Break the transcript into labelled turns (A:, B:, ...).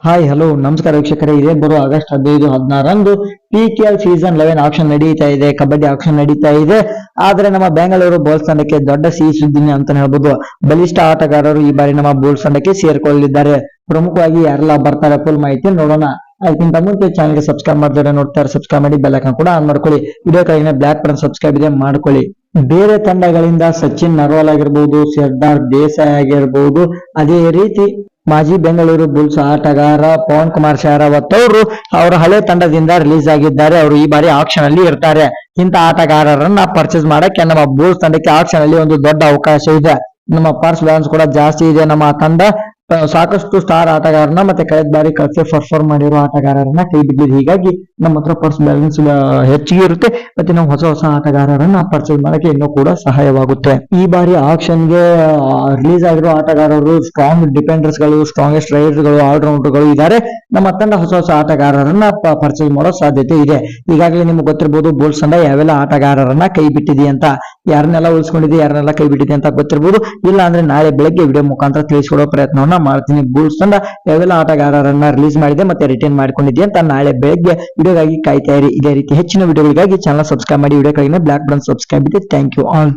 A: Hi hello ನಮಸ್ಕಾರ ವೀಕ್ಷಕರೇ. ಇದೇ ಬರೋ ಆಗಸ್ಟ್ ಹದಿನೈದು ಹದಿನಾರಂದು P K L season eleven auction ನಡೀತಾ ಇದೆ. ಕಬಡ್ಡಿ ಆಕ್ಷನ್ ನಡೀತಾ ಇದೆ. ಆದ್ರೆ ನಮ್ಮ ಬೆಂಗಳೂರು ಬೋಲ್ಸ್ ತಂಡಕ್ಕೆ ದೊಡ್ಡ ಸಿಹಿ ಸುದ್ದಿನಿ ಅಂತ ಹೇಳ್ಬೋದು. ಬಲಿಷ್ಠ ಆಟಗಾರರು ಈ ಬಾರಿ ನಮ್ಮ ಬೋಲ್ಸ್ ತಂಡಕ್ಕೆ ಸೇರ್ಕೊಳ್ಳಲಿದ್ದಾರೆ. ಪ್ರಮುಖವಾಗಿ ಯಾರೆಲ್ಲ ಬರ್ತಾರೆ ಫುಲ್ ಮಾಹಿತಿ ನೋಡೋಣ. ಅದಕ್ಕಿಂತ ಮುಂಚೆ ಚಾನಲ್ಗೆ ಸಬ್ಸ್ಕ್ರೈಬ್ ಮಾಡಿದ್ರೆ ನೋಡ್ತಾರೆ ಸಬ್ಸ್ಕ್ರೈಬ್ ಮಾಡಿ ಬೆಲ್ ಐಕಾನ್ ಕೂಡ ಆನ್ ಮಾಡ್ಕೊಳ್ಳಿ. ವಿಡಿಯೋ ಕೆಳಗಿನ ಬ್ಲಾಕ್ ಬಟನ್ ಸಬ್ಸ್ಕ್ರೈಬ್ ಇದೆ, ಮಾಡ್ಕೊಳ್ಳಿ. ಬೇರೆ ತಂಡಗಳಿಂದ ಸಚಿನ್ ನರ್ವಾಲ್ ಆಗಿರ್ಬೋದು, ಸರ್ದಾರ್ ದೇಸಾಯಿ ಆಗಿರ್ಬೋದು, ಅದೇ ರೀತಿ ಮಾಜಿ ಬೆಂಗಳೂರು ಬುಲ್ಸ್ ಆಟಗಾರ ಪವನ್ ಕುಮಾರ್ ಶರಾವತ್ ಅವರು ಅವರ ಹಳೆ ತಂಡದಿಂದ ರಿಲೀಸ್ ಆಗಿದ್ದಾರೆ. ಅವರು ಈ ಬಾರಿ ಆಕ್ಷನ್ ಅಲ್ಲಿ ಇರ್ತಾರೆ. ಇಂಥ ಆಟಗಾರರನ್ನ ಪರ್ಚೇಸ್ ಮಾಡಕ್ಕೆ ನಮ್ಮ ಬುಲ್ಸ್ ತಂಡಕ್ಕೆ ಆಕ್ಷನ್ ಅಲ್ಲಿ ಒಂದು ದೊಡ್ಡ ಅವಕಾಶ ಇದೆ. ನಮ್ಮ ಪರ್ಸ್ ಬ್ಯಾಲೆನ್ಸ್ ಕೂಡ ಜಾಸ್ತಿ ಇದೆ. ನಮ್ಮ ತಂಡ ಸಾಕಷ್ಟು ಸ್ಟಾರ್ ಆಟಗಾರನ ಮತ್ತೆ ಕಳೆದ ಬಾರಿ ಕಳಸೆ ಪರ್ಫಾರ್ಮ್ ಮಾಡಿರೋ ಆಟಗಾರರನ್ನ ಕೈ ಹೀಗಾಗಿ ನಮ್ಮ ಹತ್ರ ಪರ್ಸ್ ಬ್ಯಾಲೆನ್ಸ್ ಹೆಚ್ಚಿಗೆ ಇರುತ್ತೆ. ಮತ್ತೆ ನಾವು ಹೊಸ ಹೊಸ ಆಟಗಾರರನ್ನ ಪರ್ಚೇಸ್ ಮಾಡಕ್ಕೆ ಇನ್ನೂ ಕೂಡ ಸಹಾಯವಾಗುತ್ತೆ. ಈ ಬಾರಿ ಆಕ್ಷನ್ಗೆ ರಿಲೀಸ್ ಆಗಿರೋ ಆಟಗಾರರು ಸ್ಟ್ರಾಂಗ್ ಡಿಫೆಂಡರ್ಸ್ಗಳು ಸ್ಟ್ರಾಂಗೆಸ್ಟ್ ರೈಡರ್ಸ್ಗಳು ಆಲ್ರೌಂಡರ್ಗಳು ಇದ್ದಾರೆ. ನಮ್ಮ ತಂಡ ಹೊಸ ಹೊಸ ಆಟಗಾರರನ್ನ ಪರ್ಚೇಸ್ ಮಾಡೋ ಸಾಧ್ಯತೆ ಇದೆ. ಈಗಾಗಲೇ ನಿಮ್ಗೆ ಗೊತ್ತಿರಬಹುದು ಬೋಲ್ಸ್ ತಂಡ ಯಾವೆಲ್ಲ ಆಟಗಾರರನ್ನ ಕೈ ಬಿಟ್ಟಿದೆ ಅಂತ. ಯಾರನ್ನೆಲ್ಲ ಉಳಿಸ್ಕೊಂಡಿದೆ ಯಾರನ್ನೆಲ್ಲ ಕೈ ಬಿಟ್ಟಿದೆ ಅಂತ ಗೊತ್ತಿರಬಹುದು ಇಲ್ಲ ಅಂದ್ರೆ ನಾಳೆ ಬೆಳಗ್ಗೆ ವಿಡಿಯೋ ಮುಖಾಂತರ ತಿಳಿಸ್ಕೊಡೋ ಪ್ರಯತ್ನವನ್ನ ಮಾಡ್ತೀನಿ. ಬುಲ್ಸ್ ತಂಡ ಯಾವೆಲ್ಲ ಆಟಗಾರರನ್ನ ರಿಲೀಸ್ ಮಾಡಿದೆ ಮತ್ತೆ ರಿಟರ್ನ್ ಮಾಡ್ಕೊಂಡಿದೆ ಅಂತ ನಾಳೆ ಬೆಳಗ್ಗೆ ವಿಡಿಯೋಗಾಗಿ ಕಾಯ್ತಾ ಇರಿ. ಇದೇ ರೀತಿ ಹೆಚ್ಚಿನ ವಿಡಿಯೋಗಳಿಗಾಗಿ ಚಾನಲ್ ಸಬ್ಸ್ಕ್ರೈಬ್ ಮಾಡಿ. ವಿಡಿಯೋ ಬ್ಲಾಕ್ ಬಟನ್ ಸಬ್ಸ್ಕ್ರೈಬ್ ಇದೆ. Thank you all